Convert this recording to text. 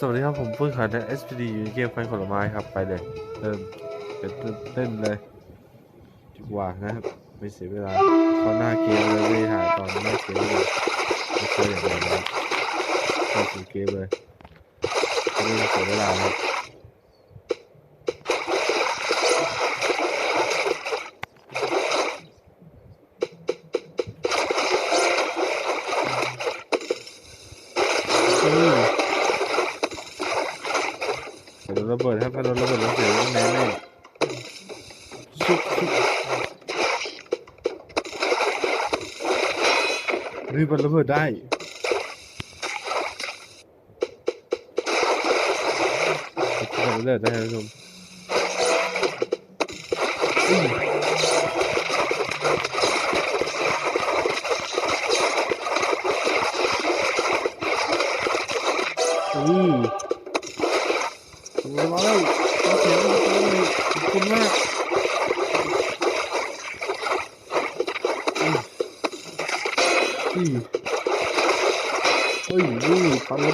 สวัสดีครับผมเพิ่งขายใน SPD อยู่ในเกมไฟผลไม้ครับไปเลยเริ่มเป็นเต้นเลยดีกว่านะครับไม่เสียเวลาเข้าหน้าเกมเลยไม่ถ่ายตอนหน้าเกมเลยไม่เคยอย่างไรนะครับเข้าสู่เกมเลยไม่เสียเวลาครับ นระเบิดครับไปโดนระเบิดแล้วเสียแน่แน่ๆชุบชุบเฮ้ยมันระเบิดได้ระเบิดได้ท่านผู้ชมอืม อืมขอบคุณมากขอบคุณมากขอบคุณมากอืมอืมเฮ้ยนี่ปันระ